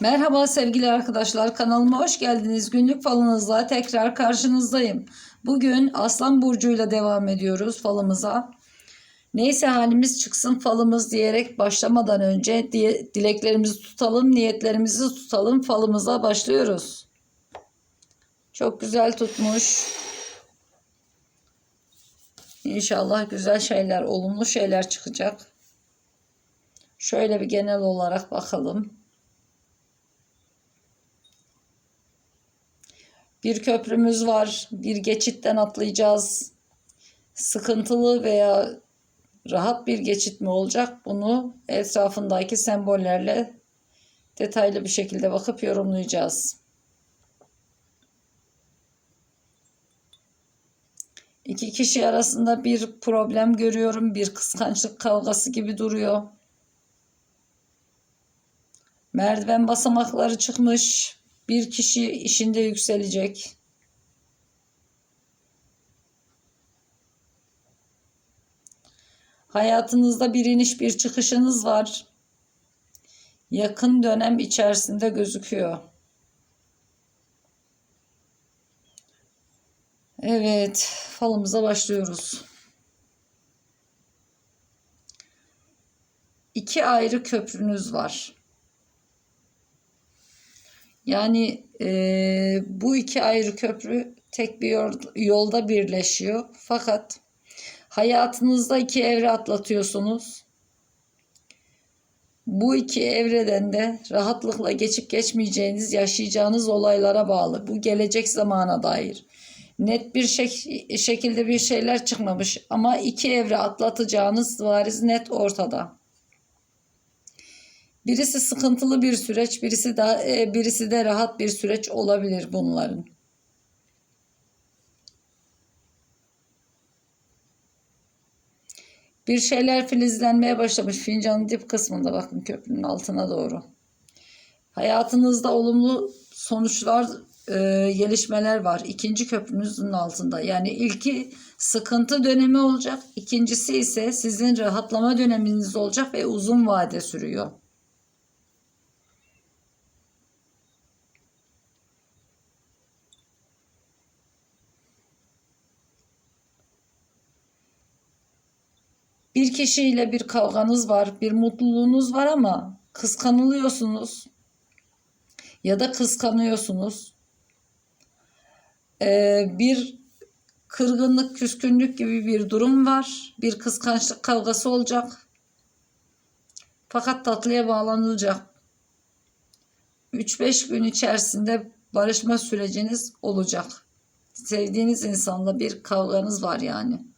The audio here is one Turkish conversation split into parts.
Merhaba sevgili arkadaşlar kanalıma hoş geldiniz. Günlük falınızla tekrar karşınızdayım. Bugün Aslan Burcu'yla devam ediyoruz falımıza. Neyse halimiz çıksın falımız diyerek başlamadan önce diye, dileklerimizi tutalım, niyetlerimizi tutalım. Falımıza başlıyoruz. Çok güzel tutmuş. İnşallah güzel şeyler, olumlu şeyler çıkacak. Şöyle bir genel olarak bakalım. Bir köprümüz var. Bir geçitten atlayacağız. Sıkıntılı veya rahat bir geçit mi olacak? Bunu etrafındaki sembollerle detaylı bir şekilde bakıp yorumlayacağız. İki kişi arasında bir problem görüyorum. Bir kıskançlık kavgası gibi duruyor. Merdiven basamakları çıkmış. Bir kişi işinde yükselecek. Hayatınızda bir iniş bir çıkışınız var. Yakın dönem içerisinde gözüküyor. Evet, falımıza başlıyoruz. İki ayrı köprünüz var. Yani e, bu iki ayrı köprü tek bir yolda birleşiyor. Fakat hayatınızda iki evre atlatıyorsunuz. Bu iki evreden de rahatlıkla geçip geçmeyeceğiniz, yaşayacağınız olaylara bağlı. Bu gelecek zamana dair. Net bir şek- şekilde bir şeyler çıkmamış ama iki evre atlatacağınız variz net ortada. Birisi sıkıntılı bir süreç, birisi de birisi de rahat bir süreç olabilir bunların. Bir şeyler filizlenmeye başlamış fincanın dip kısmında bakın köprünün altına doğru. Hayatınızda olumlu sonuçlar, e, gelişmeler var. İkinci köprünüzün altında. Yani ilki sıkıntı dönemi olacak. İkincisi ise sizin rahatlama döneminiz olacak ve uzun vade sürüyor. Bir kişiyle bir kavganız var, bir mutluluğunuz var ama kıskanılıyorsunuz ya da kıskanıyorsunuz. Ee, bir kırgınlık, küskünlük gibi bir durum var. Bir kıskançlık kavgası olacak. Fakat tatlıya bağlanılacak. 3-5 gün içerisinde barışma süreciniz olacak. Sevdiğiniz insanla bir kavganız var yani.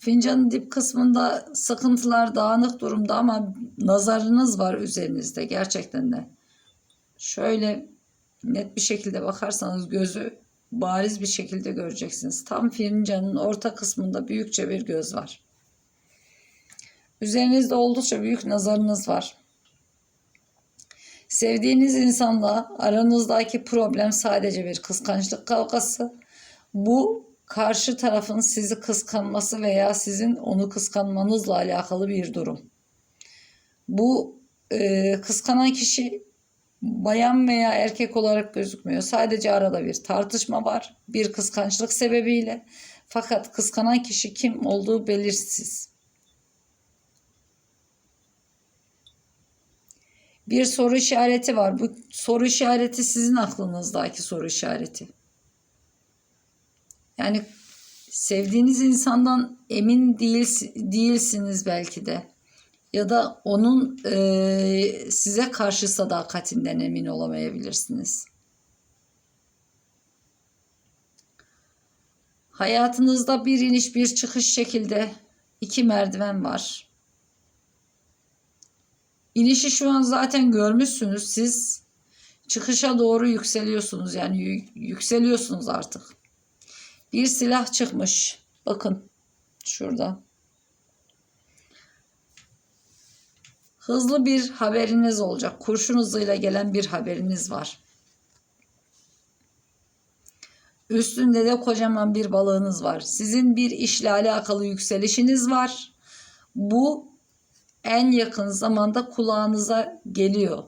Fincanın dip kısmında sıkıntılar dağınık durumda ama nazarınız var üzerinizde gerçekten de. Şöyle net bir şekilde bakarsanız gözü bariz bir şekilde göreceksiniz. Tam fincanın orta kısmında büyükçe bir göz var. Üzerinizde oldukça büyük nazarınız var. Sevdiğiniz insanla aranızdaki problem sadece bir kıskançlık kavgası. Bu karşı tarafın sizi kıskanması veya sizin onu kıskanmanızla alakalı bir durum. Bu e, kıskanan kişi bayan veya erkek olarak gözükmüyor. Sadece arada bir tartışma var. Bir kıskançlık sebebiyle. Fakat kıskanan kişi kim olduğu belirsiz. Bir soru işareti var. Bu soru işareti sizin aklınızdaki soru işareti. Yani sevdiğiniz insandan emin değil, değilsiniz belki de. Ya da onun e, size karşı sadakatinden emin olamayabilirsiniz. Hayatınızda bir iniş bir çıkış şekilde iki merdiven var. İnişi şu an zaten görmüşsünüz. Siz çıkışa doğru yükseliyorsunuz. Yani yükseliyorsunuz artık. Bir silah çıkmış. Bakın şurada. Hızlı bir haberiniz olacak. Kurşun hızıyla gelen bir haberiniz var. Üstünde de kocaman bir balığınız var. Sizin bir işle alakalı yükselişiniz var. Bu en yakın zamanda kulağınıza geliyor.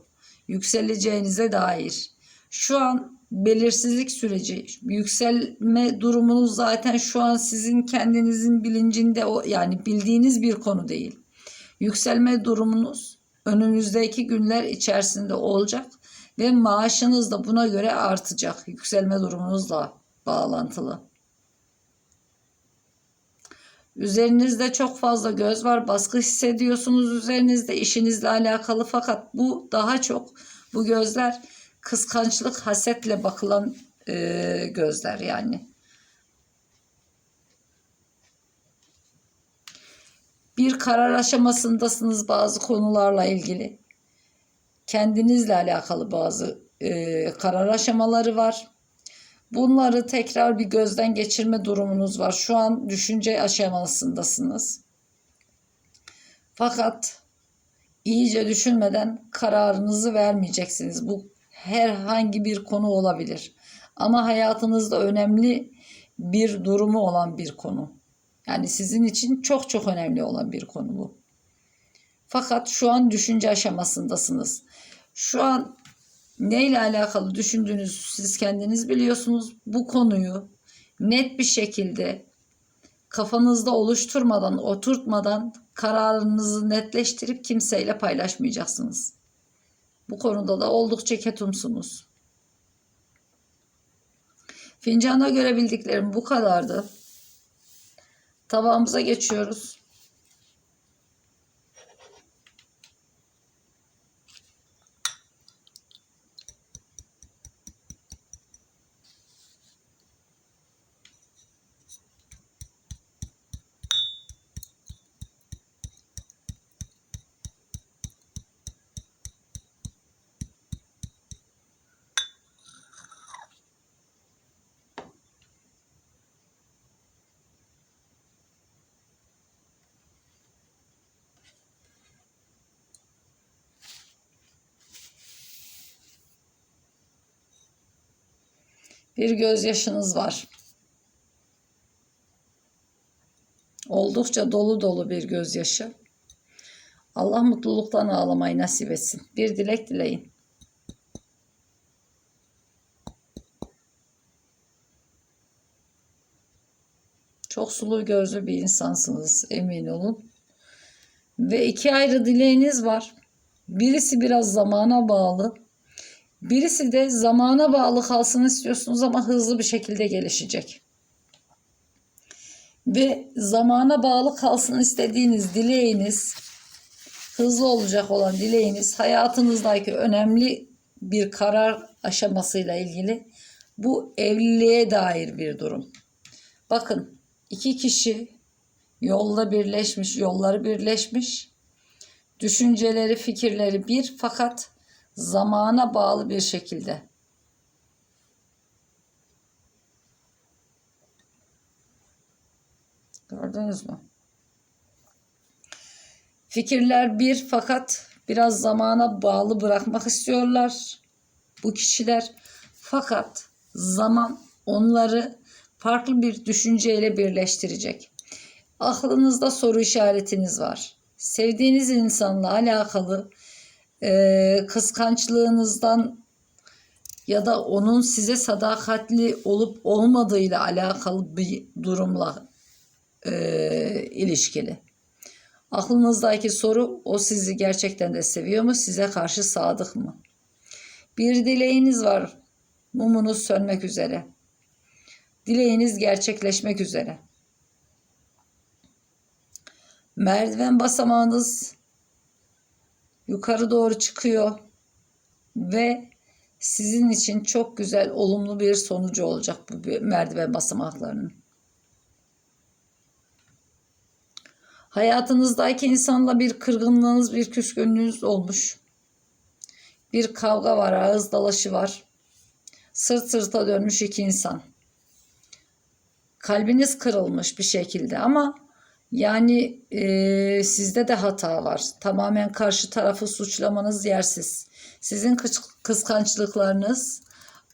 Yükseleceğinize dair. Şu an belirsizlik süreci, yükselme durumunuz zaten şu an sizin kendinizin bilincinde o yani bildiğiniz bir konu değil. Yükselme durumunuz önünüzdeki günler içerisinde olacak ve maaşınız da buna göre artacak. Yükselme durumunuzla bağlantılı. Üzerinizde çok fazla göz var. Baskı hissediyorsunuz üzerinizde işinizle alakalı fakat bu daha çok bu gözler kıskançlık, hasetle bakılan e, gözler yani. Bir karar aşamasındasınız bazı konularla ilgili. Kendinizle alakalı bazı e, karar aşamaları var. Bunları tekrar bir gözden geçirme durumunuz var. Şu an düşünce aşamasındasınız. Fakat iyice düşünmeden kararınızı vermeyeceksiniz. Bu herhangi bir konu olabilir. Ama hayatınızda önemli bir durumu olan bir konu. Yani sizin için çok çok önemli olan bir konu bu. Fakat şu an düşünce aşamasındasınız. Şu an neyle alakalı düşündüğünüzü siz kendiniz biliyorsunuz. Bu konuyu net bir şekilde kafanızda oluşturmadan, oturtmadan kararınızı netleştirip kimseyle paylaşmayacaksınız. Bu konuda da oldukça ketumsunuz. Fincanda görebildiklerim bu kadardı. Tabağımıza geçiyoruz. Bir gözyaşınız var. Oldukça dolu dolu bir gözyaşı. Allah mutluluktan ağlamayı nasip etsin. Bir dilek dileyin. Çok sulu gözlü bir insansınız emin olun. Ve iki ayrı dileğiniz var. Birisi biraz zamana bağlı. Birisi de zamana bağlı kalsın istiyorsunuz ama hızlı bir şekilde gelişecek. Ve zamana bağlı kalsın istediğiniz dileğiniz, hızlı olacak olan dileğiniz hayatınızdaki önemli bir karar aşamasıyla ilgili bu evliliğe dair bir durum. Bakın iki kişi yolda birleşmiş, yolları birleşmiş. Düşünceleri, fikirleri bir fakat zamana bağlı bir şekilde. Gördünüz mü? Fikirler bir fakat biraz zamana bağlı bırakmak istiyorlar bu kişiler. Fakat zaman onları farklı bir düşünceyle birleştirecek. Aklınızda soru işaretiniz var. Sevdiğiniz insanla alakalı e, kıskançlığınızdan ya da onun size sadakatli olup olmadığıyla alakalı bir durumla e, ilişkili. Aklınızdaki soru o sizi gerçekten de seviyor mu? Size karşı sadık mı? Bir dileğiniz var. Mumunuz sönmek üzere. Dileğiniz gerçekleşmek üzere. Merdiven basamağınız yukarı doğru çıkıyor ve sizin için çok güzel, olumlu bir sonucu olacak bu merdiven basamaklarının. Hayatınızdaki insanla bir kırgınlığınız, bir küskünlüğünüz olmuş. Bir kavga var, ağız dalaşı var. Sırt sırta dönmüş iki insan. Kalbiniz kırılmış bir şekilde ama yani e, sizde de hata var. Tamamen karşı tarafı suçlamanız yersiz. Sizin kıskançlıklarınız,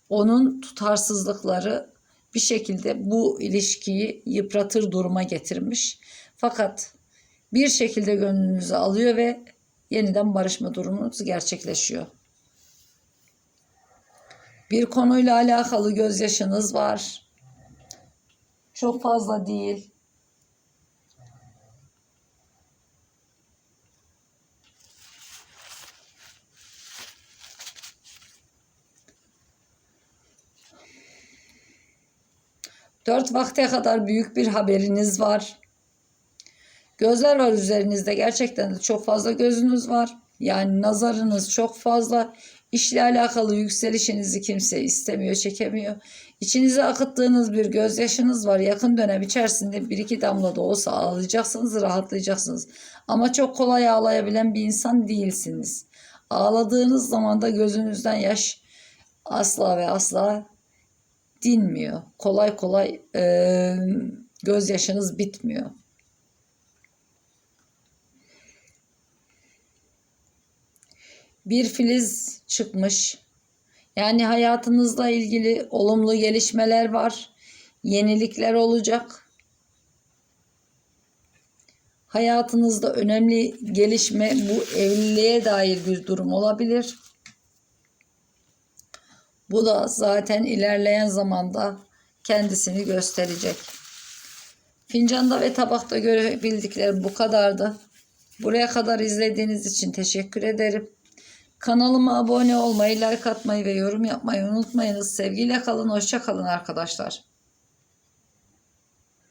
onun tutarsızlıkları bir şekilde bu ilişkiyi yıpratır duruma getirmiş. Fakat bir şekilde gönlünüzü alıyor ve yeniden barışma durumunuz gerçekleşiyor. Bir konuyla alakalı gözyaşınız var. Çok fazla değil. Dört vakte kadar büyük bir haberiniz var. Gözler var üzerinizde. Gerçekten de çok fazla gözünüz var. Yani nazarınız çok fazla. İşle alakalı yükselişinizi kimse istemiyor, çekemiyor. İçinize akıttığınız bir gözyaşınız var. Yakın dönem içerisinde bir iki damla da olsa ağlayacaksınız, rahatlayacaksınız. Ama çok kolay ağlayabilen bir insan değilsiniz. Ağladığınız zaman da gözünüzden yaş asla ve asla dinmiyor. Kolay kolay e, gözyaşınız bitmiyor. Bir filiz çıkmış. Yani hayatınızla ilgili olumlu gelişmeler var. Yenilikler olacak. Hayatınızda önemli gelişme bu evliliğe dair bir durum olabilir. Bu da zaten ilerleyen zamanda kendisini gösterecek. Fincanda ve tabakta görebildiklerim bu kadardı. Buraya kadar izlediğiniz için teşekkür ederim. Kanalıma abone olmayı, like atmayı ve yorum yapmayı unutmayınız. Sevgiyle kalın, hoşça kalın arkadaşlar.